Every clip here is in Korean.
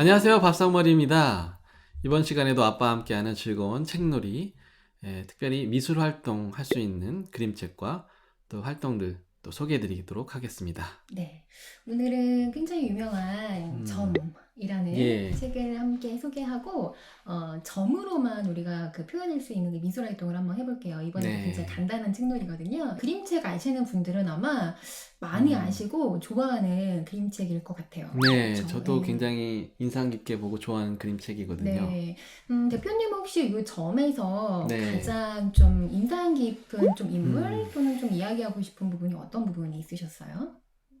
안녕하세요. 밥상머리입니다. 이번 시간에도 아빠와 함께하는 즐거운 책놀이, 예, 특별히 미술 활동 할 수 있는 그림책과 또 활동들 또 소개해드리도록 하겠습니다. 네. 오늘은 굉장히 유명한 음. 점 이라는 예. 책을 함께 소개하고 어, 점으로만 우리가 그 표현할 수 있는 그 미술 활동을 한번 해볼게요. 이번에 네. 굉장히 간단한 책놀이거든요. 그림책 아시는 분들은 아마 많이 음. 아시고 좋아하는 그림책일 것 같아요. 네, 그렇죠? 저도 네. 굉장히 인상 깊게 보고 좋아하는 그림책이거든요. 네. 음, 대표님 혹시 이 점에서 네. 가장 좀 인상 깊은 좀 인물 음. 또는 좀 이야기하고 싶은 부분이 어떤 부분이 있으셨어요?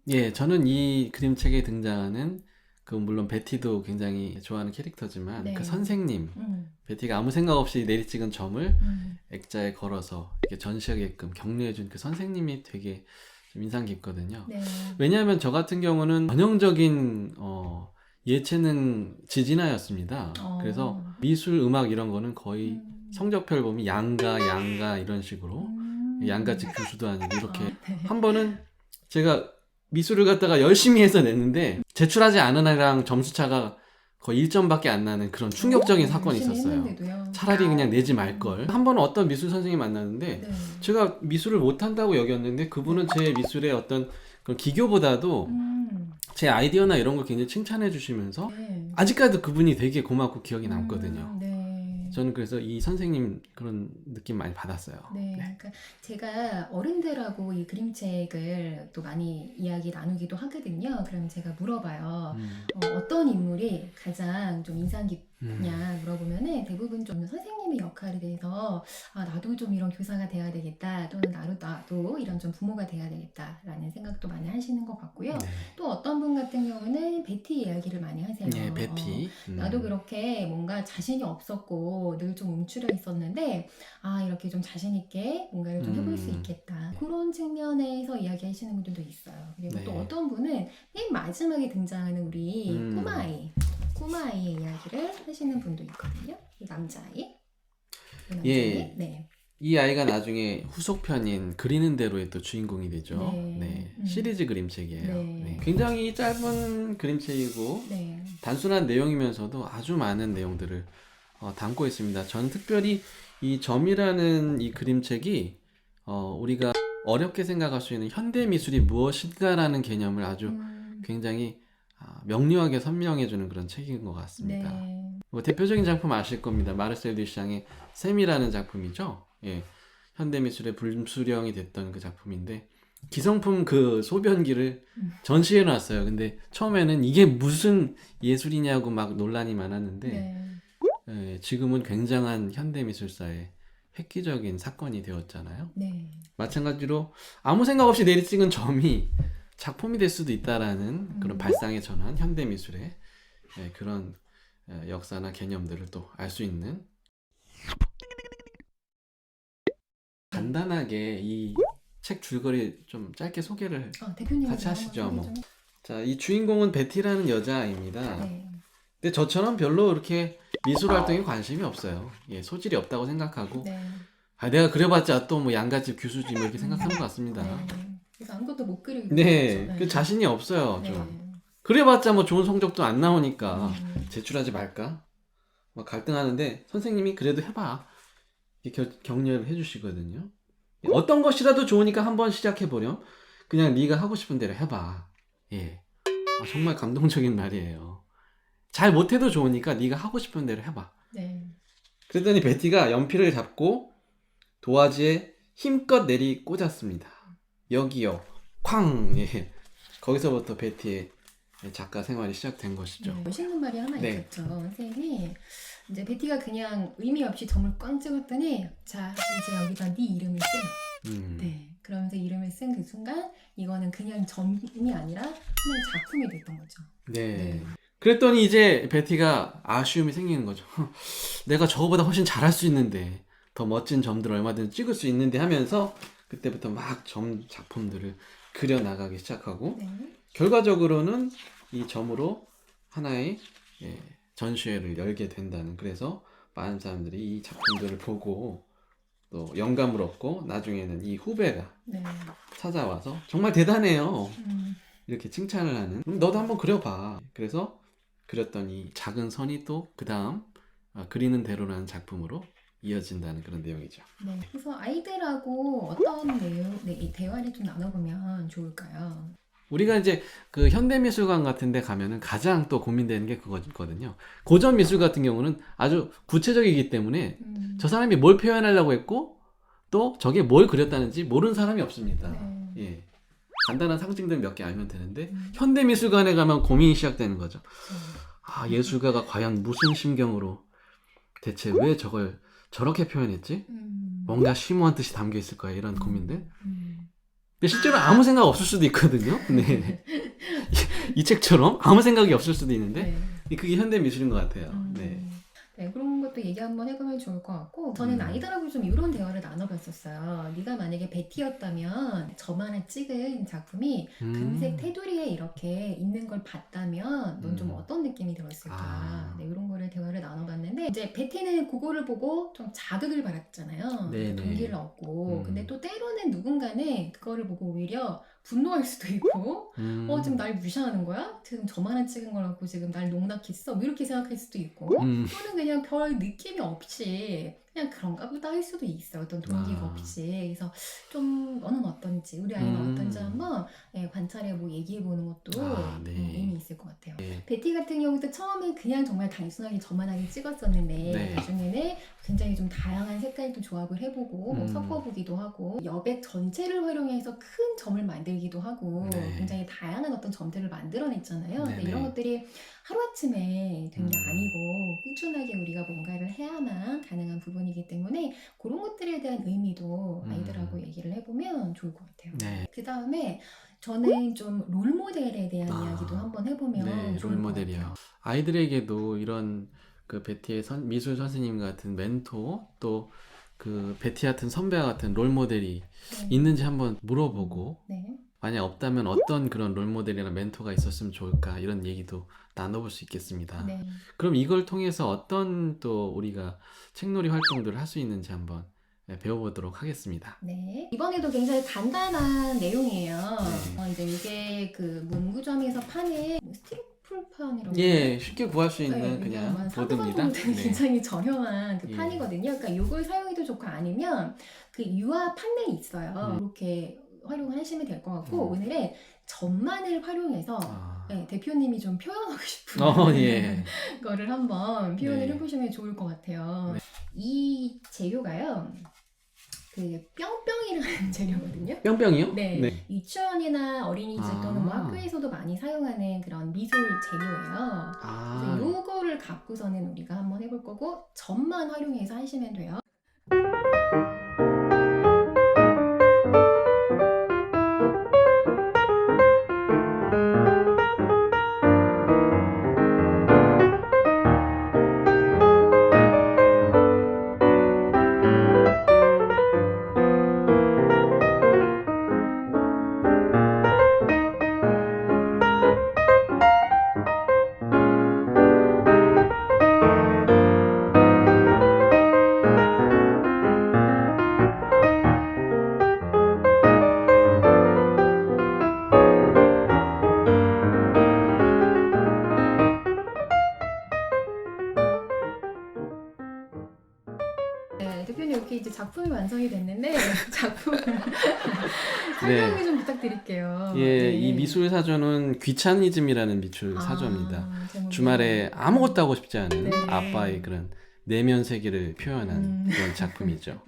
예, 저는 이 그림책에 등장하는 그 물론 베티도 굉장히 좋아하는 캐릭터지만 네. 그 선생님, 음, 베티가 아무 생각 없이 내리찍은 점을 음, 액자에 걸어서 이렇게 전시하게끔 격려해준 그 선생님이 되게 좀 인상 깊거든요. 네. 왜냐하면 저 같은 경우는 전형적인 어, 예체능 지진아였습니다. 어. 그래서 미술, 음악 이런 거는 거의 음. 성적표를 보면 양가, 양가 이런 식으로 음. 양가집 교수도 아니고 이렇게 아, 네. 한 번은 제가 미술을 갖다가 열심히 해서 냈는데 제출하지 않은 애랑 점수 차가 거의 1점밖에 안 나는 그런 충격적인 어, 사건이 있었어요. 차라리 그냥 내지 말 걸. 한 번은 어떤 미술 선생님 만났는데 네. 제가 미술을 못 한다고 여겼는데 그분은 제 미술의 어떤 그런 기교보다도 음, 제 아이디어나 이런 걸 굉장히 칭찬해 주시면서 네. 아직까지도 그분이 되게 고맙고 기억이 남거든요. 음, 네. 저는 그래서 이 선생님 그런 느낌 많이 받았어요. 네, 그러니까 제가 어른들하고 이 그림책을 또 많이 이야기 나누기도 하거든요. 그럼 제가 물어봐요. 음, 어, 떤 인물이 가장 좀 인상 깊 냐 음, 물어보면은 대부분 좀 선생님의 역할에 대해서 아 나도 좀 이런 교사가 돼야 되겠다 또는 나도 나도 이런 좀 부모가 돼야 되겠다라는 생각도 많이 하시는 것 같고요. 네. 또 어떤 분 같은 경우는 베티 이야기를 많이 하세요. 네, 베티. 음. 나도 그렇게 뭔가 자신이 없었고 늘 좀 움츠려 있었는데 아 이렇게 좀 자신 있게 뭔가를 좀 해볼 수 음. 있겠다 그런 측면에서 이야기하시는 분들도 있어요. 그리고 네. 또 어떤 분은 맨 마지막에 등장하는 우리 음. 꼬마 아이 꼬마아이의 이야기를 하시는 분도 있거든요. 이 남자아이. 이 남자아이. 예. 네. 이 아이가 나중에 후속편인 그리는 대로의 또 주인공이 되죠. 네. 네. 음. 시리즈 그림책이에요. 네. 네. 굉장히 짧은 그림책이고 네. 단순한 내용이면서도 아주 많은 내용들을 어, 담고 있습니다. 저는 특별히 이 점이라는 이 그림책이 어, 우리가 어렵게 생각할 수 있는 현대 미술이 무엇인가라는 개념을 아주 음, 굉장히 아, 명료하게 설명해주는 그런 책인 것 같습니다. 네. 뭐 대표적인 작품 아실 겁니다. 마르셀 듀샹의 샘이라는 작품이죠. 예. 현대미술의 불수령이 됐던 그 작품인데 기성품 그 소변기를 음. 전시해 놨어요. 근데 처음에는 이게 무슨 예술이냐고 막 논란이 많았는데 네. 예, 지금은 굉장한 현대미술사의 획기적인 사건이 되었잖아요. 네. 마찬가지로 아무 생각 없이 내리찍은 점이 작품이 될 수도 있다라는 그런 음. 발상에 전한 현대 미술의 예, 그런 예, 역사나 개념들을 또 알 수 있는 간단하게 이 책 줄거리 좀 짧게 소개를 어, 대표님 같이 하시죠, 뭐. 자, 이 주인공은 베티라는 여자아이입니다. 해- 네. 근데 저처럼 별로 이렇게 미술 활동에 관심이 없어요. 예, 소질이 없다고 생각하고 네. 아, 내가 그려봤자 또 뭐 양가집 교수지 뭐 이렇게 생각하는 것 같습니다. 네. 그래서 아무것도 못 그리고 네, 있죠. 그 자신이 없어요, 네. 좀. 그래봤자 뭐 좋은 성적도 안 나오니까 음. 제출하지 말까? 막 갈등하는데 선생님이 그래도 해봐. 이렇게 겨- 격려를 해주시거든요. 어떤 것이라도 좋으니까 한번 시작해보렴. 그냥 네가 하고 싶은 대로 해봐. 예, 아, 정말 감동적인 말이에요. 잘 못해도 좋으니까 네가 하고 싶은 대로 해봐. 네. 그랬더니 베티가 연필을 잡고 도화지에 힘껏 내리 꽂았습니다. 여기요. 쾅! 예. 거기서부터 베티의 작가 생활이 시작된 것이죠. 네, 멋있는 말이 하나 네. 있었죠. 선생님이 이제 베티가 그냥 의미 없이 점을 꽝 찍었더니 자 이제 여기다 네 이름을 써. 음. 네. 그러면서 이름을 쓴 그 순간 이거는 그냥 점이 아니라 하나의 작품이 됐던 거죠. 네. 그랬더니 이제 베티가 아쉬움이 생기는 거죠. 내가 저거보다 훨씬 잘할 수 있는데, 더 멋진 점들을 얼마든지 찍을 수 있는데 하면서 그때부터 막 점 작품들을 그려 나가기 시작하고 네. 결과적으로는 이 점으로 하나의 예, 전시회를 열게 된다는 그래서 많은 사람들이 이 작품들을 보고 또 영감을 얻고 나중에는 이 후배가 네. 찾아와서 정말 대단해요. 음, 이렇게 칭찬을 하는 그럼 너도 한번 그려봐 그래서 그렸던 이 작은 선이 또 그 다음 그리는 대로라는 작품으로 이어진다는 그런 내용이죠. 네. 그래서 아이들하고 어떤 내용, 네, 이 대화를 좀 나눠보면 좋을까요? 우리가 이제 그 현대미술관 같은 데 가면은 가장 또 고민되는 게 그거거든요. 고전 미술 같은 경우는 아주 구체적이기 때문에 음, 저 사람이 뭘 표현하려고 했고 또 저게 뭘 그렸다는지 모르는 사람이 없습니다. 네. 예. 간단한 상징들 몇 개 알면 되는데 음, 현대미술관에 가면 고민이 시작되는 거죠. 네. 아, 예술가가 과연 무슨 심경으로 대체 왜 저걸 저렇게 표현했지? 음, 뭔가 심오한 뜻이 담겨 있을 거야 이런 고민들. 음, 근데 실제로 아무 생각 없을 수도 있거든요. 네. 이, 이 책처럼 아무 생각이 없을 수도 있는데 네. 그게 현대 미술인 것 같아요. 음, 네. 네, 것도 얘기 한번 해보면 좋을 것 같고 저는 음. 아이들하고 좀 이런 대화를 나눠봤었어요. 네가 만약에 베티였다면 저만 한 찍은 작품이 음. 금색 테두리에 이렇게 있는 걸 봤다면 넌좀 음. 어떤 느낌이 들었을까? 아. 네, 이런 거를 대화를 나눠봤는데 이제 베티는 그거를 보고 좀 자극을 받았잖아요. 네네. 동기를 얻고 음. 근데 또 때로는 누군가는 그거를 보고 오히려 분노할 수도 있고 음. 어 지금 날 무시하는 거야? 지금 저만 한 찍은 걸 갖고 지금 날 농락했어? 뭐 이렇게 생각할 수도 있고 음. 또는 그냥 별 느낌이 없이 그냥 그런가 보다 할 수도 있어 어떤 동기가 아. 없이 그래서 좀 너는 어떤지 우리 아이는 음. 어떤지 한번 예, 관찰해 보고 얘기해 보는 것도 아, 네. 음, 의미 있을 것 같아요. 네. 베티 같은 경우도 처음에 그냥 정말 단순하게 저만하게 찍었었는데 네. 나중에는 굉장히 좀 다양한 색깔도 조합을 해보고 뭐 음. 섞어보기도 하고 여백 전체를 활용해서 큰 점을 만들기도 하고 네. 굉장히 다양한 어떤 점들을 만들어냈잖아요. 근데 네네. 이런 것들이 하루아침에 된게 음. 아니고 꾸준하게 우리가 뭔가를 해야만 가능한 부분이 기 때문에 그런 것들에 대한 의미도 음. 아이들하고 얘기를 해보면 좋을 것 같아요. 네. 그 다음에 저는 좀 롤모델에 대한 아. 이야기도 한번 해보면 네, 롤모델이요. 아이들에게도 이런 그 베티의 선, 미술 선생님 같은 멘토 또 그 베티 같은 선배와 같은 롤모델이 네. 있는지 한번 물어보고 네. 만약 없다면 어떤 그런 롤모델이나 멘토가 있었으면 좋을까 이런 얘기도 나눠볼 수 있겠습니다. 네. 그럼 이걸 통해서 어떤 또 우리가 책놀이 활동들을 할 수 있는지 한번 네, 배워보도록 하겠습니다. 네. 이번에도 굉장히 간단한 내용이에요. 네. 어, 이제 이게 그 문구점에서 파는 뭐 스티로폴판이라고 예, 쉽게 구할 수 있는 네, 그냥 한 보드입니다. 3만 정도 네. 굉장히 저렴한 그 예. 판이거든요. 그러니까 이걸 사용해도 좋고 아니면 그 유화 판넬이 있어요. 음. 이렇게 활용을 하시면 될 것 같고 음. 오늘은 점만을 활용해서 아. 네, 대표님이 좀 표현하고 싶은 어, 예. 거를 한번 표현을 네. 해보시면 좋을 것 같아요. 네. 이 재료가요. 그 뿅뿅이라는 재료거든요. 뿅뿅이요? 네. 유치원이나 어린이집 아. 또는 뭐 학교에서도 많이 사용하는 그런 미술 재료예요. 아. 그래서 요거를 갖고서는 우리가 한번 해볼 거고 점만 활용해서 하시면 돼요. 이렇게 이제 작품이 완성이 됐는데 작품 설명을 좀 부탁드릴게요. 네. 예, 네. 이 미술 사전은 귀차니즘이라는 미술 아, 사전입니다. 제목이. 주말에 아무것도 하고 싶지 않은 네. 아빠의 그런 내면 세계를 표현한 음. 그런 작품이죠.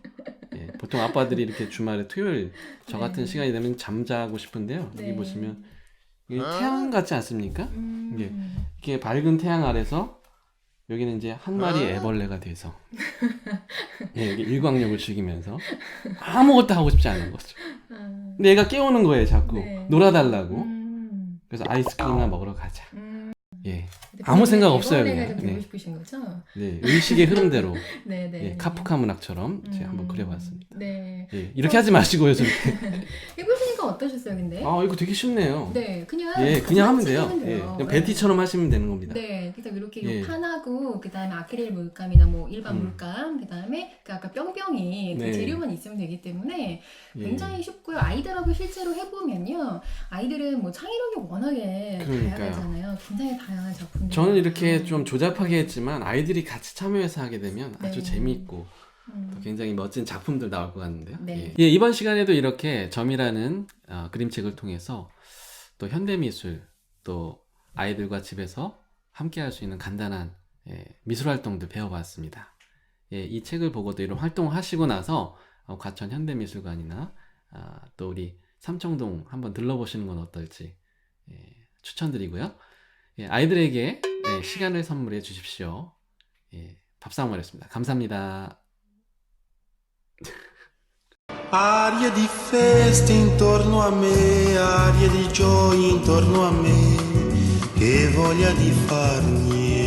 예, 보통 아빠들이 이렇게 주말에 토요일 저 같은 네. 시간이 되면 잠자고 싶은데요. 네. 여기 보시면 이게 태양 같지 않습니까? 음, 이게 이렇게 밝은 태양 아래서 여기는 이제 한 마리 애벌레가 돼서 예, 이게 일광욕을 즐기면서 아무것도 하고 싶지 않은 거죠. 아, 근데 얘가 깨우는 거예요, 자꾸 네. 놀아달라고. 음, 그래서 아이스크림이나 먹으러 가자. 음. 예, 근데 아무 생각 없어요, 그냥. 좀 되고 네. 싶으신 거죠? 네 의식의 흐름대로 네, 네. 예, 카프카 문학처럼 제가 한번 음, 그려봤습니다. 네. 예, 이렇게 하지 마시고요, 절대. 해보시 니까 어떠셨어요, 근데? 아 이거 되게 쉽네요. 네, 그냥 예, 그냥 하면 돼요. 예, 그냥 베티처럼 하시면 되는 겁니다. 네, 그래서 이렇게 예. 요 판하고 그다음에 아크릴 물감이나 뭐 일반 음. 물감, 그다음에 그 아까 뿅뿅이 그 네. 재료만 있으면 되기 때문에 예. 굉장히 쉽고요. 아이들하고 실제로 해보면요, 아이들은 뭐 창의력이 워낙에 그러니까요. 다양하잖아요. 굉장히 다양한 작품들. 저는 이렇게 좀 조잡하게 했지만 아이들이 같이 참여해서 하게 되면 아주 네. 재미있고 음. 또 굉장히 멋진 작품들 나올 것 같는데요. 네. 예. 예, 이번 시간에도 이렇게 점이라는 어, 그림책을 통해서 또 현대미술 또 아이들과 집에서 함께 할 수 있는 간단한 예, 미술 활동들 배워봤습니다. 예, 이 책을 보고도 이런 활동을 하시고 나서 어, 과천 현대미술관이나 아, 또 우리 삼청동 한번 들러보시는 건 어떨지 예, 추천드리고요. 예, 아이들에게 예, 시간을 선물해 주십시오. 예, 밥상머리였습니다. 감사합니다. Aria di festa intorno a me, aria di gioia intorno a me, che voglia di far niente.